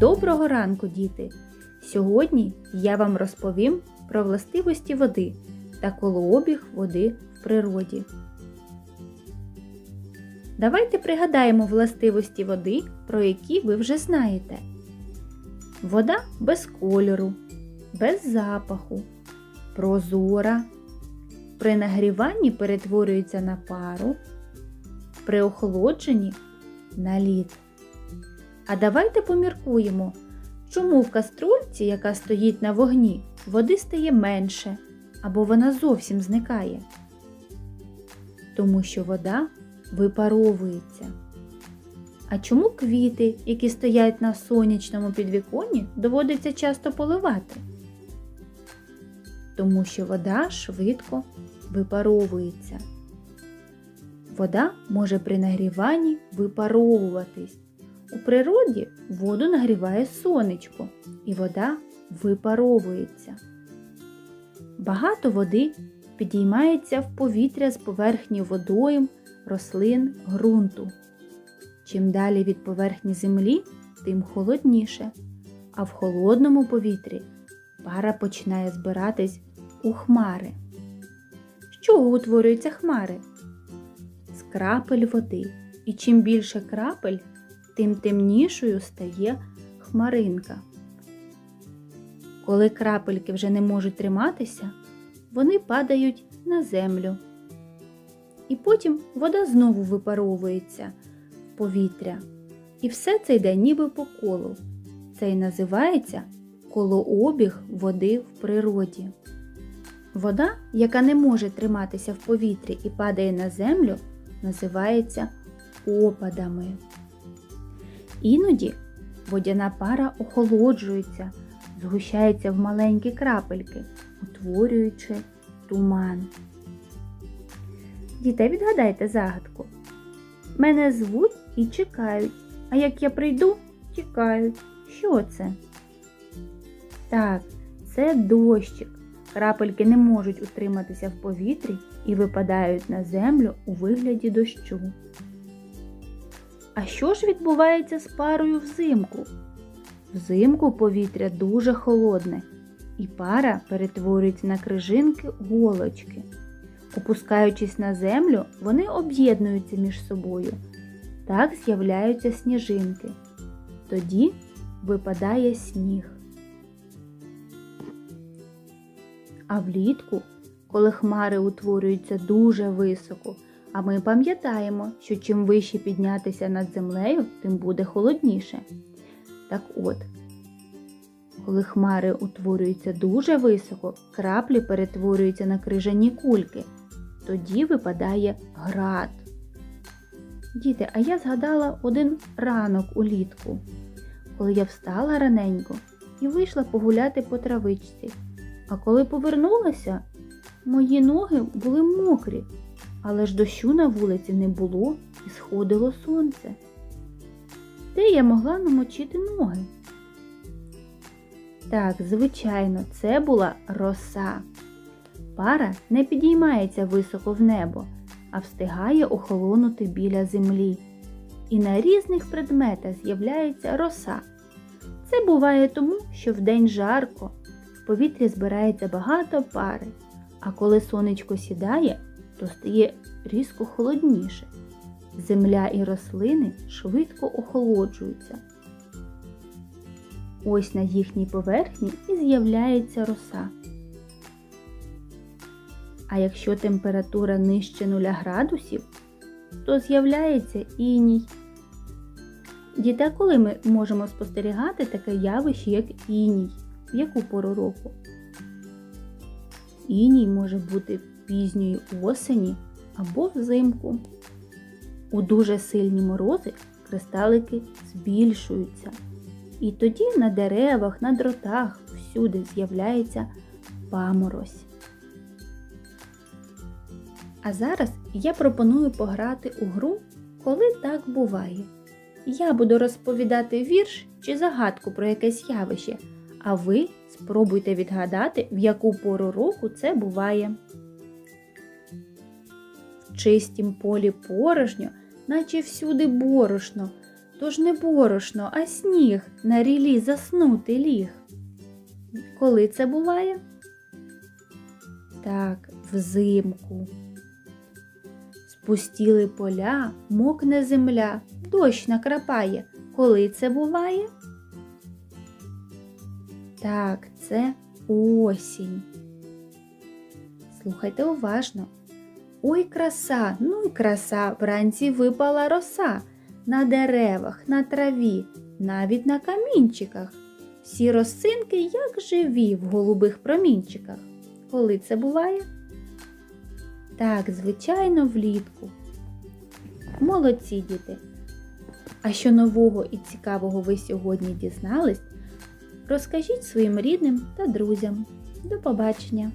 Доброго ранку, діти! Сьогодні я вам розповім про властивості води та колообіг води в природі. Давайте пригадаємо властивості води, про які ви вже знаєте. Вода без кольору, без запаху, прозора. При нагріванні перетворюється на пару, при охолодженні на лід. А давайте поміркуємо, чому в каструльці, яка стоїть на вогні, води стає менше або вона зовсім зникає. Тому що вода випаровується. А чому квіти, які стоять на сонячному підвіконні, доводиться часто поливати? Тому що вода швидко випаровується. Вода може при нагріванні випаровуватись. У природі воду нагріває сонечко, і вода випаровується. Багато води підіймається в повітря з поверхні водойм, рослин, ґрунту. Чим далі від поверхні землі, тим холодніше, а в холодному повітрі пара починає збиратись у хмари. З чого утворюються хмари? Крапель води. І чим більше крапель, тим темнішою стає хмаринка. Коли крапельки вже не можуть триматися, вони падають на землю. І потім вода знову випаровується в повітря. І все це йде ніби по колу. Це й називається колообіг води в природі. Вода, яка не може триматися в повітрі і падає на землю, називається опадами. Іноді водяна пара охолоджується, згущається в маленькі крапельки, утворюючи туман. Діти, відгадайте загадку. Мене звуть і чекають, а як я прийду, тікають. Що це? Так, це дощик. Крапельки не можуть утриматися в повітрі і випадають на землю у вигляді дощу. А що ж відбувається з парою взимку? Взимку повітря дуже холодне, і пара перетворюється на крижинки голочки. Опускаючись на землю, вони об'єднуються між собою. Так з'являються сніжинки. Тоді випадає сніг. А влітку, коли хмари утворюються дуже високо, а ми пам'ятаємо, що чим вище піднятися над землею, тим буде холодніше. Так от, коли хмари утворюються дуже високо, краплі перетворюються на крижані кульки. Тоді випадає град. Діти, а я згадала один ранок улітку, коли я встала раненько і вийшла погуляти по травичці. А коли повернулася, мої ноги були мокрі, але ж дощу на вулиці не було і сходило сонце. Де я могла намочити ноги? Так, звичайно, це була роса. Пара не підіймається високо в небо, а встигає охолонути біля землі. І на різних предметах з'являється роса. Це буває тому, що вдень жарко, в повітрі збирається багато пари, а коли сонечко сідає, то стає різко холодніше. Земля і рослини швидко охолоджуються. Ось на їхній поверхні і з'являється роса. А якщо температура нижче 0 градусів, то з'являється іній. Діти, коли ми можемо спостерігати таке явище, як іній, в яку пору року? Іній може бути пізньої осені або взимку. У дуже сильні морози кристалики збільшуються. І тоді на деревах, на дротах всюди з'являється паморозь. А зараз я пропоную пограти у гру, коли так буває. Я буду розповідати вірш чи загадку про якесь явище, а ви спробуйте відгадати, в яку пору року це буває. В чистім полі порожньо наче всюди борошно. Тож не борошно, а сніг на рілі заснути ліг. Коли це буває? Так, взимку. Спустіли поля, мокне земля, дощ накрапає. Коли це буває? Так, це осінь. Слухайте уважно. Ой, краса, ну й краса, вранці випала роса на деревах, на траві, навіть на камінчиках. Всі росинки, як живі в голубих промінчиках. Коли це буває? Так, звичайно, влітку. Молодці діти. А що нового і цікавого ви сьогодні дізнались, розкажіть своїм рідним та друзям. До побачення!